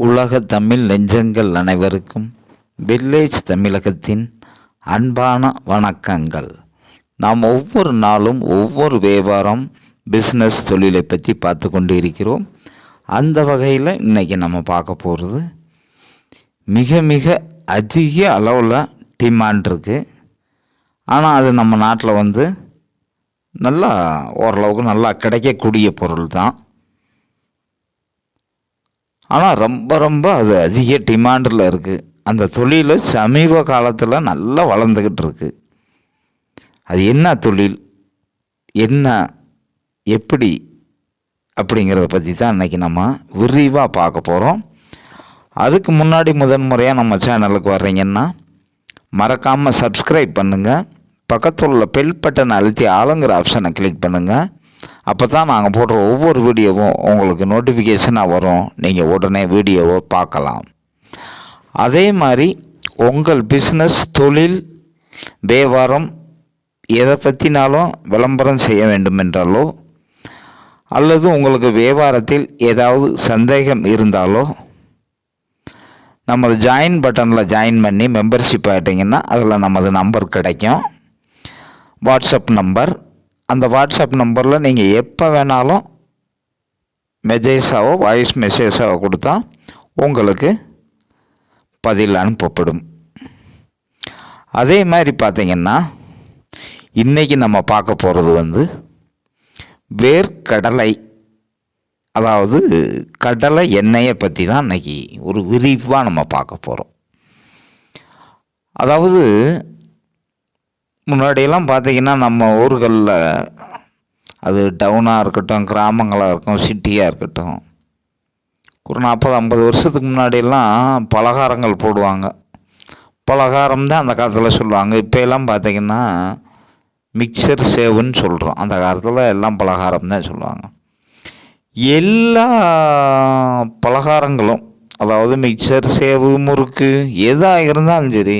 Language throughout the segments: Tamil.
உலக தமிழ் நெஞ்சங்கள் அனைவருக்கும் வில்லேஜ் தமிழகத்தின் அன்பான வணக்கங்கள். நாம் ஒவ்வொரு நாளும் ஒவ்வொரு வியாபாரம் பிஸ்னஸ் தொழிலை பற்றி பார்த்து கொண்டு இருக்கிறோம் அந்த வகையில் இன்றைக்கி நம்ம பார்க்க போகிறது மிக மிக அதிக அளவில் டிமாண்ட் இருக்குது ஆனால் அது நம்ம நாட்டில் வந்து நல்லா ஓரளவுக்கு நல்லா கிடைக்கக்கூடிய பொருள் தான் ஆனால் ரொம்ப ரொம்ப அது அதிக டிமாண்டில் இருக்குது அந்த தொழில் சமீப காலத்தில் நல்லா வளர்ந்துக்கிட்டு இருக்கு. அது என்ன தொழில்? என்ன? எப்படி? அப்படிங்கிறத பற்றி தான் இன்றைக்கி நம்ம விரிவாக பார்க்க போகிறோம் அதுக்கு முன்னாடி முதன்முறையாக நம்ம சேனலுக்கு வர்றீங்கன்னா மறக்காமல் சப்ஸ்கிரைப் பண்ணுங்கள் பக்கத்தில் உள்ள பெல் பட்டன் அழுத்தி ஆளுங்கிற ஆப்ஷனை கிளிக் பண்ணுங்கள் அப்போ தான் நாங்கள் போடுற ஒவ்வொரு வீடியோவும் உங்களுக்கு நோட்டிஃபிகேஷனாக வரும். நீங்கள் உடனே வீடியோவை பார்க்கலாம். அதே மாதிரி உங்கள் பிஸ்னஸ் தொழில் வியாபாரம் எதை பற்றினாலும் விளம்பரம் செய்ய வேண்டும் என்றாலோ அல்லது உங்களுக்கு வியாபாரத்தில் ஏதாவது சந்தேகம் இருந்தாலோ நமது ஜாயின் பட்டனில் ஜாயின் பண்ணி மெம்பர்ஷிப் ஆகிட்டிங்கன்னா அதில் நமது நம்பர் கிடைக்கும். வாட்ஸ்அப் நம்பர் அந்த வாட்ஸ்அப் நம்பரில் நீங்கள் எப்போ வேணாலும் மெசேஜாவோ வாய்ஸ் மெசேஜாவோ கொடுத்தா உங்களுக்கு பதில் அனுப்பப்படும். அதே மாதிரி பார்த்திங்கன்னா இன்றைக்கி நம்ம பார்க்க போகிறது வந்து வேர்க்கடலை அதாவது கடலை எண்ணெயை பற்றி தான் இன்றைக்கி ஒரு விரிவாக நம்ம பார்க்க போகிறோம் அதாவது முன்னாடியெல்லாம் பார்த்திங்கன்னா நம்ம ஊர்களில் அது டவுனாக இருக்கட்டும் கிராமங்களாக இருக்கும் சிட்டியாக இருக்கட்டும். ஒரு நாற்பது ஐம்பது வருஷத்துக்கு முன்னாடியெல்லாம் பலகாரங்கள் போடுவாங்க. பலகாரம் தான் அந்த காலத்தில் சொல்லுவாங்க. இப்போ எல்லாம் பார்த்திங்கன்னா மிக்சர் சேவுன்னு சொல்கிறோம் அந்த காலத்தில் எல்லாம் பலகாரம் தான் சொல்லுவாங்க. எல்லா பலகாரங்களும் அதாவது மிக்சர் சேவு முறுக்கு எதாக இருந்தாலும் சரி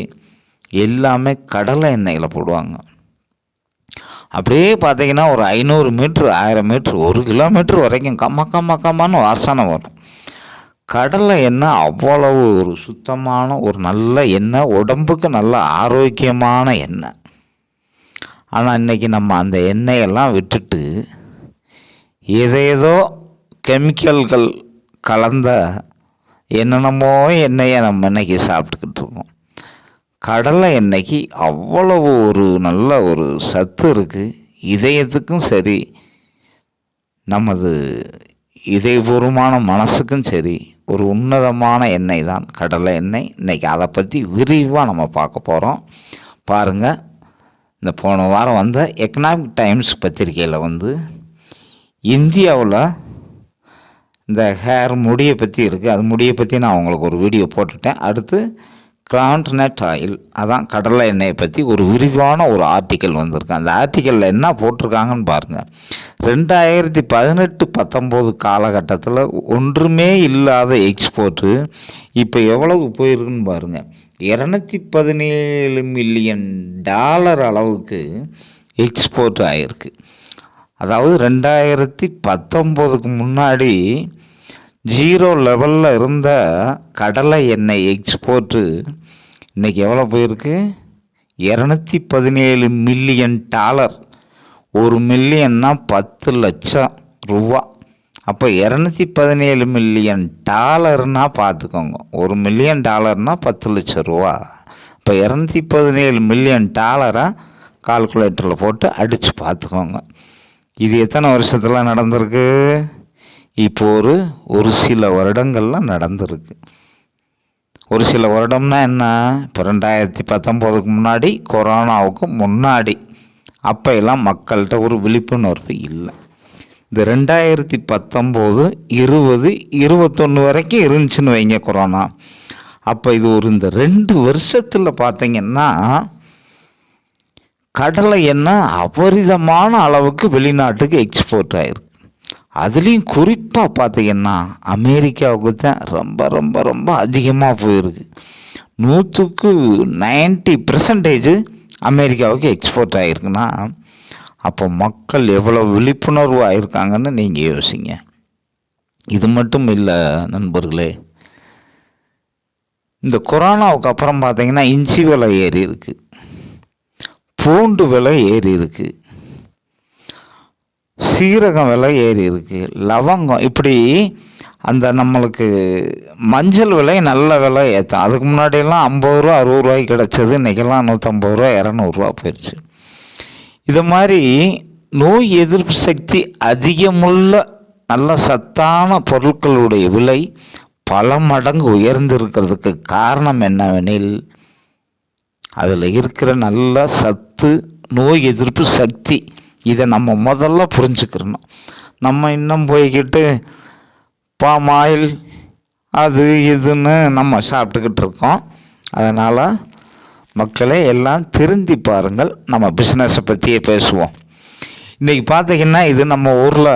எல்லாமே கடலை எண்ணெயில் போடுவாங்க. அப்படியே பார்த்தீங்கன்னா ஒரு ஐநூறு மீட்ரு ஆயிரம் மீட்ரு ஒரு கிலோமீட்ரு வரைக்கும் கம்ம கம்ம கம்மான்னு வாசனை வரும். கடலை எண்ணெய் அவ்வளவு ஒரு சுத்தமான ஒரு நல்ல எண்ணெய் உடம்புக்கு நல்ல ஆரோக்கியமான எண்ணெய். ஆனால் இன்றைக்கி நம்ம அந்த எண்ணெயெல்லாம் விட்டுட்டு ஏதேதோ கெமிக்கல்கள் கலந்த என்னென்னமோ எண்ணெயை நம்ம இன்றைக்கி சாப்பிட்டுக்கிட்டு இருக்கோம். கடலை எண்ணெய்க்கு அவ்வளவு ஒரு நல்ல ஒரு சத்து இருக்குது இதயத்துக்கும் சரி நமது இதயபூர்வமான மனசுக்கும் சரி ஒரு உன்னதமான எண்ணெய் தான் கடலை எண்ணெய். இன்றைக்கி அதை பற்றி விரிவாக நம்ம பார்க்க போகிறோம் பாருங்கள் இந்த போன வாரம் வந்த எக்கனாமிக் டைம்ஸ் பத்திரிகையில் வந்து இந்தியாவில் இந்த ஹேர் முடியை பற்றி இருக்குது அது முடியை பற்றி நான் உங்களுக்கு ஒரு வீடியோ போட்டுட்டேன். அடுத்து கிராண்ட்நட் ஆயில் அதான் கடலை எண்ணெயை பற்றி ஒரு விரிவான ஒரு ஆர்டிக்கல் வந்திருக்கு. அந்த ஆர்டிக்கலில் என்ன போட்டிருக்காங்கன்னு பாருங்கள் ரெண்டாயிரத்தி பதினெட்டு பத்தொம்போது காலகட்டத்தில் ஒன்றுமே இல்லாத எக்ஸ்போர்ட்டு இப்போ எவ்வளவு போயிருக்குன்னு பாருங்கள் இரநூத்தி பதினேழு மில்லியன் டாலர் அளவுக்கு எக்ஸ்போர்ட் ஆகிருக்கு அதாவது ரெண்டாயிரத்தி பத்தொம்போதுக்கு முன்னாடி ஜீரோ லெவலில் இருந்த கடலை எண்ணெய் எக்ஸ்போர்ட்டு இன்றைக்கி எவ்வளோ போயிருக்கு? இரநூத்தி பதினேழு மில்லியன் டாலர் ஒரு மில்லியன்னா பத்து லட்சம் ரூபா. அப்போ இரநூத்தி பதினேழு மில்லியன் டாலர்னால் பார்த்துக்கோங்க ஒரு மில்லியன் டாலர்னால் பத்து லட்சம் ரூபா. இப்போ இரநூத்தி பதினேழு மில்லியன் டாலரை கால்குலேட்டரில் போட்டு அடித்து பார்த்துக்கோங்க இது எத்தனை வருஷத்தில் நடந்திருக்கு? இப்போ ஒரு ஒரு சில வருடங்கள்லாம் நடந்திருக்கு. ஒரு சில வருடம்னா என்ன? இப்போ ரெண்டாயிரத்தி பத்தொம்போதுக்கு முன்னாடி கொரோனாவுக்கு முன்னாடி. அப்போ எல்லாம் மக்கள்கிட்ட ஒரு விழிப்புணர்வு இல்லை. இந்த ரெண்டாயிரத்தி பத்தொம்போது இருபது இருபத்தொன்று வரைக்கும் இருந்துச்சுன்னு வைங்க கொரோனா. அப்போ இது ஒரு இந்த ரெண்டு வருஷத்தில் பார்த்தீங்கன்னா கடலை எண்ணெய் அபரிதமான அளவுக்கு வெளிநாட்டுக்கு எக்ஸ்போர்ட் ஆயிருக்கு. அதுலேயும் குறிப்பாக பார்த்தீங்கன்னா அமெரிக்காவுக்கு தான் ரொம்ப ரொம்ப ரொம்ப அதிகமாக போயிருக்கு. நூற்றுக்கு நைன்ட்டி பர்சன்டேஜ் அமெரிக்காவுக்கு எக்ஸ்போர்ட் ஆகிருக்குன்னா அப்போ மக்கள் எவ்வளோ விழிப்புணர்வு ஆகிருக்காங்கன்னு நீங்கள் யோசிங்க. இது மட்டும் இல்லை நண்பர்களே. இந்த கொரோனாவுக்கு அப்புறம் பார்த்தீங்கன்னா இஞ்சி விலை ஏறி இருக்குது பூண்டு விலை ஏறி இருக்குது சீரகம் விலை ஏறி இருக்கு. லவங்கம் இப்படி அந்த நம்மளுக்கு மஞ்சள் விலை நல்ல விலை ஏற்றம் அதுக்கு முன்னாடியெல்லாம் ஐம்பது ரூபா அறுபது ரூபாய்க்கு கிடச்சது. இன்றைக்கெல்லாம் நூற்றம்பது ரூபா இரநூறுவா போயிடுச்சு இது மாதிரி நோய் எதிர்ப்பு சக்தி அதிகமுள்ள நல்ல சத்தான பொருட்களுடைய விலை பல மடங்கு உயர்ந்திருக்கிறதுக்கு காரணம் என்னவெனில் அதில் இருக்கிற நல்ல சத்து நோய் எதிர்ப்பு சக்தி இதை நம்ம முதல்ல புரிஞ்சுக்கிறணும். நம்ம இன்னும் போய்கிட்டு பாம் ஆயில் அது இதுன்னு நம்ம சாப்பிட்டுக்கிட்டு இருக்கோம். அதனால் மக்களை எல்லாம் திருந்தி பாருங்கள். நம்ம பிஸ்னஸை பற்றியே பேசுவோம். இன்றைக்கி பார்த்தீங்கன்னா இது நம்ம ஊரில்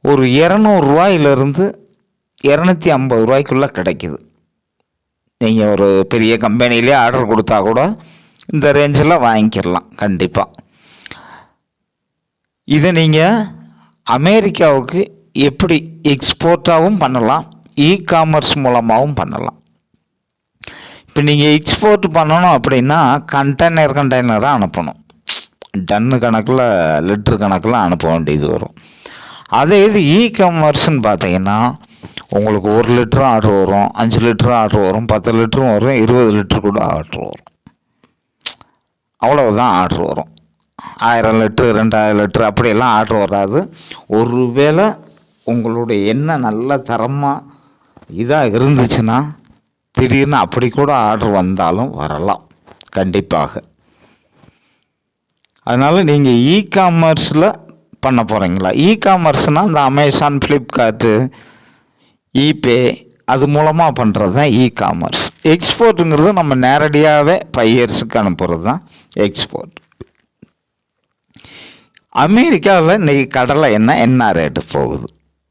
ஒரு இரநூறுவாயிலிருந்து இரநூத்தி ஐம்பது ரூபாய்க்குள்ளே கிடைக்குது. நீங்கள் ஒரு பெரிய கம்பெனிலே ஆர்டர் கொடுத்தா கூட இந்த ரேஞ்சில் வாங்கிக்கிடலாம் கண்டிப்பாக இதை நீங்கள் அமெரிக்காவுக்கு எப்படி எக்ஸ்போர்ட்டாகவும் பண்ணலாம் இ காமர்ஸ் மூலமாகவும் பண்ணலாம். இப்போ நீங்கள் எக்ஸ்போர்ட் பண்ணணும் அப்படின்னா கண்டெய்னர் கண்டெய்னராக அனுப்பணும். டன்னு கணக்கில் லிட்ரு கணக்கில் அனுப்ப வேண்டியது வரும். அதே இது இ காமர்ஸ்னு பார்த்தீங்கன்னா உங்களுக்கு ஒரு லிட்டரும் ஆர்டர் வரும் அஞ்சு லிட்டரும் ஆர்டர் வரும் பத்து லிட்டரும் வரும் இருபது லிட்டர் கூட ஆர்டர் வரும். அவ்வளவுதான் ஆர்டர் வரும். ஆயிரம் லிட்ரு ரெண்டாயிரம் லிட்ரு அப்படியெல்லாம் ஆர்டர் வராது. ஒருவேளை உங்களுடைய எண்ணெய் நல்ல தரமாக இதாக இருந்துச்சுன்னா திடீர்னு அப்படி கூட ஆர்டர் வந்தாலும் வரலாம். கண்டிப்பாக. அதனால் நீங்கள் இ காமர்ஸில் பண்ண போகிறீங்களா இ காமர்ஸ்னால் இந்த அமேசான் ஃப்ளிப்கார்ட்டு ஈபே அது மூலமாக பண்ணுறது தான் இ காமர்ஸ் எக்ஸ்போர்ட்டுங்கிறது நம்ம நேரடியாகவே பையர்ஸுக்கு அனுப்புகிறது தான் எக்ஸ்போர்ட் அமெரிக்காவில் இன்றைக்கி கடலை எண்ணெய் என்ன ரேட்டு போகுது?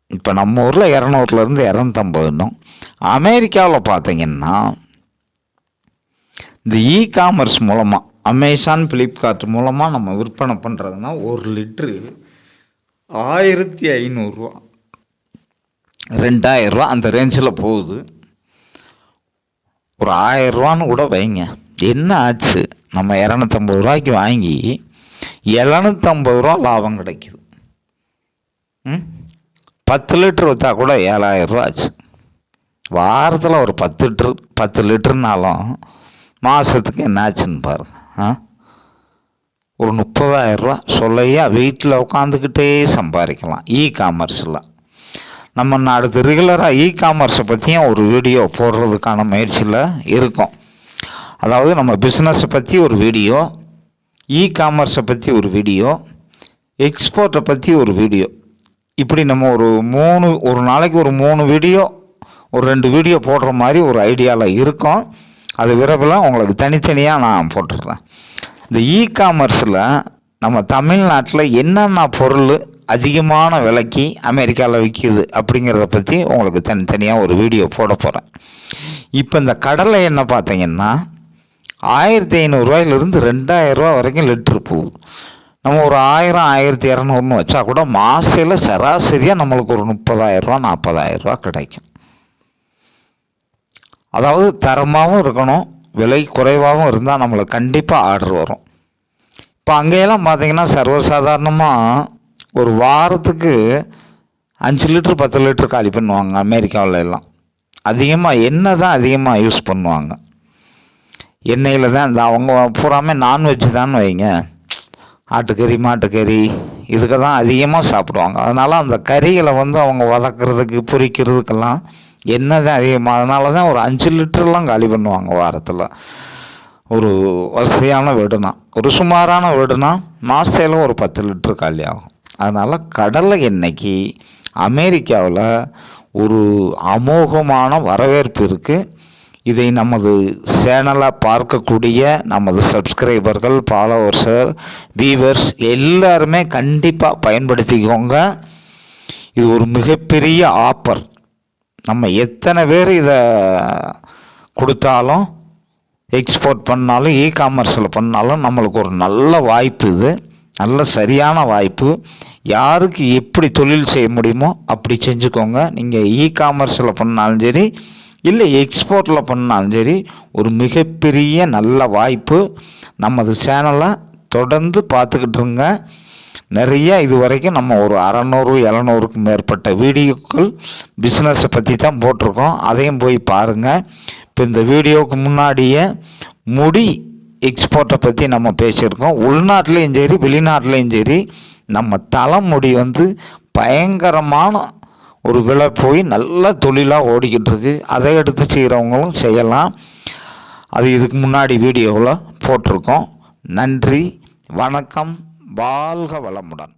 இப்போ நம்ம ஊரில் இரநூறுலேருந்து இரநூத்தம்பதுன்னும். அமெரிக்காவில் பார்த்தீங்கன்னா இந்த இ காமர்ஸ் மூலமாக அமேசான் ஃப்ளிப்கார்ட் மூலமாக நம்ம விற்பனை பண்ணுறதுனா ஒரு லிட்ரு ஆயிரத்தி ஐநூறுரூவா ரெண்டாயிரரூவா அந்த ரேஞ்சில் போகுது. ஒரு ஆயிரரூவான்னு கூட வைங்க. என்ன ஆச்சு? நம்ம இரநூத்தம்பது ரூபாய்க்கு வாங்கி எழுநூற்றம்பது ரூபா லாபம் கிடைக்குது. ம்? பத்து லிட்டர் விற்றா கூட ஏழாயிரரூவா ஆச்சு. வாரத்தில் ஒரு பத்து லிட்ரு பத்து லிட்டருனாலும் மாதத்துக்கு என்ன ஆச்சுன்னு பாருங்க. ஆ? ஒரு முப்பதாயிரரூவா சொல்லையா வீட்டில் உட்காந்துக்கிட்டே சம்பாதிக்கலாம். இ காமர்ஸில் நம்ம அடுத்து ரெகுலராக இ காமர்ஸை பற்றியும் ஒரு வீடியோ போடுறதுக்கான முயற்சியில் இருக்கோம். அதாவது நம்ம பிஸ்னஸை பற்றி ஒரு வீடியோ இ காமர்ஸை பற்றி ஒரு வீடியோ எக்ஸ்போர்ட்டை பற்றி ஒரு வீடியோ இப்படி நம்ம ஒரு மூணு ஒரு நாளைக்கு ஒரு மூணு வீடியோ ஒரு ரெண்டு வீடியோ போடுற மாதிரி ஒரு ஐடியாவில் இருக்கோம். அது விரைவில் உங்களுக்கு தனித்தனியாக நான் போட்டுடுறேன். இந்த இ காமர்ஸில் நம்ம தமிழ்நாட்டில் என்னென்ன பொருள் அதிகமான விலைக்கு அமெரிக்காவில் விற்கிது அப்படிங்கிறத பற்றி உங்களுக்கு தனித்தனியாக ஒரு வீடியோ போட போகிறேன் இப்போ இந்த கடலை எண்ணெய் பார்த்தீங்கன்னா ஆயிரத்தி ஐநூறுரூவாயிலிருந்து ரெண்டாயிரரூவா வரைக்கும் லிட்ரு போகுது நம்ம ஒரு ஆயிரம் ஆயிரத்தி இரநூறுன்னு வச்சா கூட மாசையில் சராசரியாக நம்மளுக்கு ஒரு முப்பதாயிரரூவா நாற்பதாயிரரூவா கிடைக்கும். அதாவது தரமாகவும் இருக்கணும் விலை குறைவாகவும் இருந்தால் நம்மளுக்கு கண்டிப்பாக ஆர்டர் வரும். இப்போ அங்கேயெல்லாம் பார்த்திங்கன்னா சர்வசாதாரணமாக ஒரு வாரத்துக்கு அஞ்சு லிட்ரு பத்து லிட்ரு காலி பண்ணுவாங்க அமெரிக்காவில் எல்லாம். அதிகமாக என்ன தான் அதிகமாக யூஸ் பண்ணுவாங்க. எண்ணெயில் தான் இந்த அவங்க பூராமே நான்வெஜ் தான் வைங்க. ஆட்டுக்கறி மாட்டுக்கறி இதுக்கு தான் அதிகமாக சாப்பிடுவாங்க. அதனால் அந்த கறிகளை வந்து அவங்க வதக்கிறதுக்கு பொரிக்கிறதுக்கெல்லாம் எண்ணெய் தான் அதிகமாக அதனால தான் ஒரு அஞ்சு லிட்டர்லாம் காலி பண்ணுவாங்க வாரத்தில். ஒரு வசதியான வீடுனா. ஒரு சுமாரான வீடுனா மாதத்தில் ஒரு பத்து லிட்டர் காலி ஆகும். அதனால் கடலை எண்ணெய்க்கு அமெரிக்காவில் ஒரு அமோகமான வரவேற்பு இருக்குது இதை நமது சேனலை பார்க்கக்கூடிய நமது சப்ஸ்கிரைபர்கள் ஃபாலோவர்ஸர் வியூவர்ஸ் எல்லாருமே கண்டிப்பாக பயன்படுத்திக்கோங்க. இது ஒரு மிகப்பெரிய ஆப்பர் நம்ம எத்தனை பேர் இதை கொடுத்தாலும் எக்ஸ்போர்ட் பண்ணாலும் இ காமர்ஸில் பண்ணாலும் நம்மளுக்கு ஒரு நல்ல வாய்ப்பு இது. நல்ல சரியான வாய்ப்பு. யாருக்கு எப்படி தொழில் செய்ய முடியுமோ அப்படி செஞ்சுக்கோங்க. நீங்கள் இ காமர்ஸில் பண்ணாலும் சரி இல்லை எக்ஸ்போர்ட்டில் பண்ணாலும் சரி ஒரு மிகப்பெரிய நல்ல வாய்ப்பு. நமது சேனலை தொடர்ந்து பார்த்துக்கிட்டு இருங்க. நிறைய இது வரைக்கும் நம்ம ஒரு அறநூறு எழுநூறுக்கு மேற்பட்ட வீடியோக்கள் பிஸ்னஸை பற்றி தான் போட்டிருக்கோம். அதையும் போய் பாருங்கள் இப்போ இந்த வீடியோவுக்கு முன்னாடியே முடி எக்ஸ்போர்ட்டை பற்றி நம்ம பேசியிருக்கோம். உள்நாட்டிலையும் சரி வெளிநாட்டிலையும் சரி நம்ம தலைமுடி வந்து பயங்கரமான ஒரு விலை போய் நல்ல தொழிலாக ஓடிக்கிட்டு இருக்கு அதை எடுத்து செய்கிறவங்களும் செய்யலாம். அது இதுக்கு முன்னாடி வீடியோவில் போட்டிருக்கோம். நன்றி வணக்கம் வாழ்க வளமுடன்.